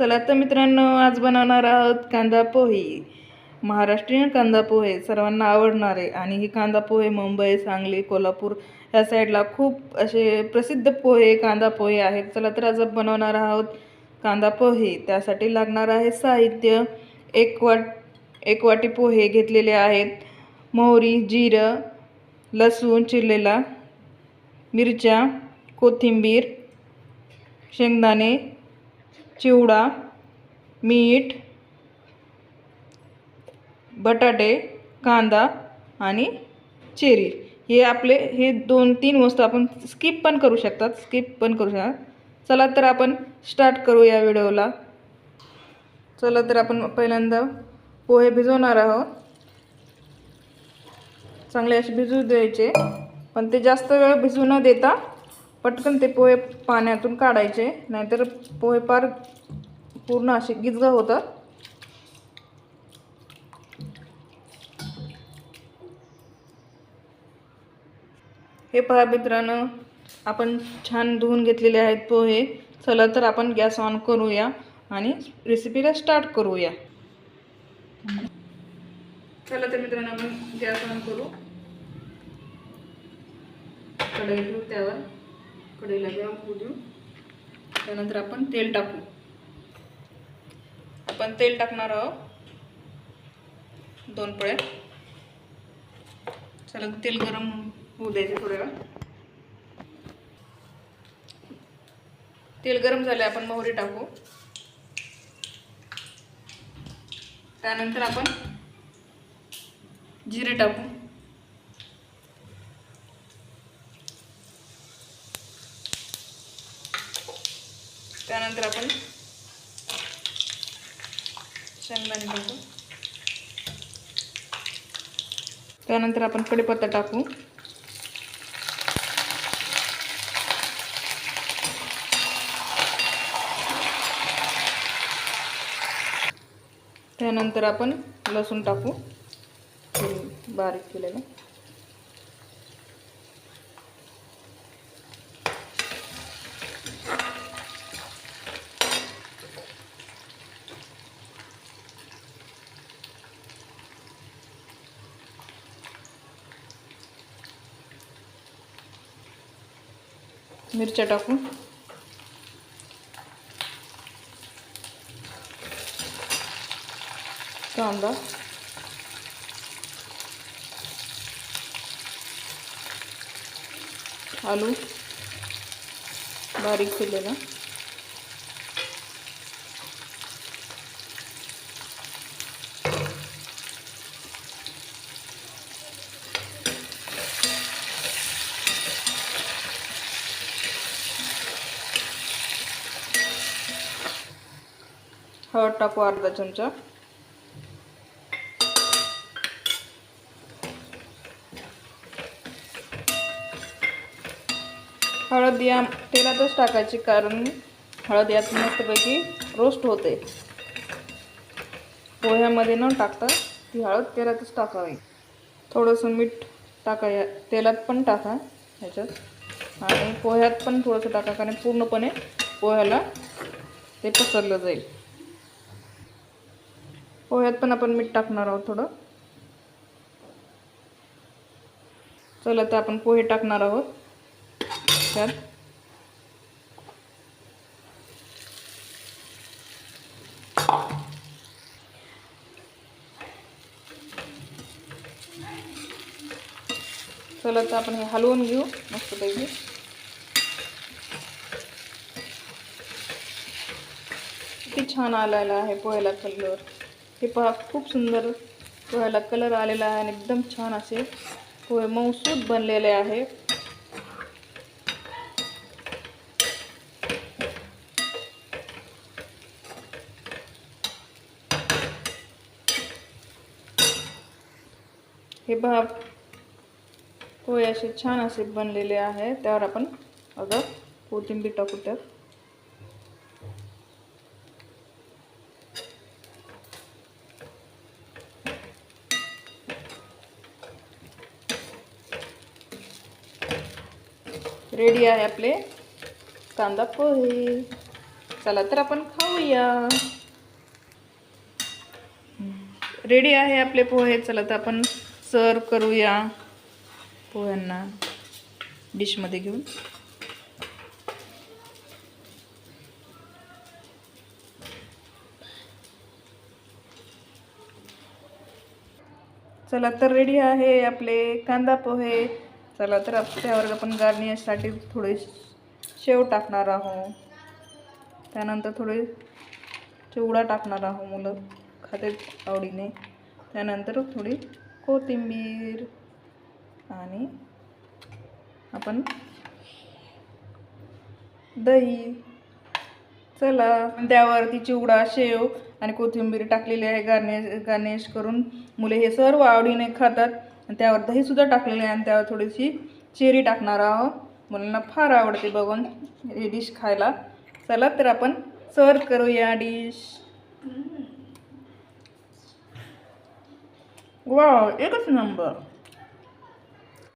चला तर मित्रांनो आज बनवणार आहोत कांदा पोहे. महाराष्ट्रीयन कांदा पोहे सर्वांना आवडणारे आणि हे कांदा पोहे मुंबई सांगली कोल्हापूर या साईडला खूप असे प्रसिद्ध पोहे कांदा पोहे आहेत. चला तर आज बनवणार आहोत कांदा पोहे. त्यासाठी लागणार आहे साहित्य. एक वाट एक वाटी पोहे घेतलेले आहेत. मोहरी जिरं लसूण चिरलेला मिरच्या कोथिंबीर शेंगदाणे चिवडा मीठ बटाटे कांदा आणि चेरी. हे आपले हे दोन तीन वस्तू आपण स्किप पण करू शकतात स्किप पण करू शकतात. चला तर आपण स्टार्ट करू या व्हिडिओला. चला तर आपण पहिल्यांदा पोहे भिजवणार आहोत. चांगले असे भिजू द्यायचे पण ते जास्त वेळ भिजू न देता पटकन ते पोहे पाण्यातून काढायचे नाहीतर पोहे पार पूर्ण असे गिजगा होतात. हे पहा मित्रांनो आपण छान धुवून घेतलेले आहेत पोहे. चला तर आपण गॅस ऑन करूया आणि रेसिपीला स्टार्ट करूया. चला तर मित्रांनो आपण गॅस ऑन करू. कढई त्यावर. कढईला गरम होऊ देऊ त्यानंतर आपण तेल टाकू. आपण तेल टाकणार आहोत. दोन पळे चला तेल गरम होऊ द्यायचं थोड्या वेळ तेल गरम झाले आपण मोहरी टाकू. त्यानंतर आपण जिरे टाकू. त्यानंतर आपण शेंगदाणे टाकू. त्यानंतर आपण कढीपत्ता टाकू. त्यानंतर आपण लसूण टाकू. बारीक केलेलं. मिरच्या टाकू कांदा. आलू. बारीक केलेला. हळद टाकू अर्धा चमचा. हळद या तेलातच टाकायची कारण हळद यात मस्तपैकी रोस्ट होते. पोह्यामध्ये न टाकता ती हळद तेलातच टाकावी. थोडंसं मीठ टाका या तेलात पण टाका ह्याच्यात आणि पोह्यात पण थोडंसं टाका कारण पूर्णपणे पोह्याला ते पसरलं जाईल. पोह्यात पण आपण मीठ टाकणार आहोत थोडं. चला तर आपण पोहे टाकणार आहोत. त्यात. चला तर आपण हे हलवून घेऊ मस्तपैकी. किती छान आलेला आहे पोह्याला कलर हे पहा, खूप सुंदर पोह्याला कलर आलेला एकदम छान असे पोहे मऊसूद बनलेले आहे. हे पहा पोहे असे छान असे बनलेले आहे. त्यावर आपण अगं कोथिंबीर टाकू त्यात रेडी आहे आपले. कांदा पोहे. चला तर आपण खाऊया. रेडी आहे आपले पोहे. चला तर आपण सर्व करूया पोह्यांना. डिशमध्ये घेऊन. चला तर रेडी आहे आपले कांदा पोहे. चला तर त्यावर आपण गार्निशसाठी थोडे शेव टाकणार आहोत. त्यानंतर थोडे चिवडा टाकणार आहोत मुलं खाते आवडीने. त्यानंतर थोडी कोथिंबीर आणि आपण दही. चला. त्यावरती चिवडा शेव आणि कोथिंबीर टाकलेली आहे गार्निश गार्निश करून. मुले हे सर्व आवडीने खातात. आणि त्यावर दहीसुद्धा टाकलेली आहे आणि त्यावर थोडीशी चेरी टाकणार आहोत. मुलांना फार आवडते बघून ही डिश खायला. चला तर आपण सर्व करूया डिश वाव एकच नंबर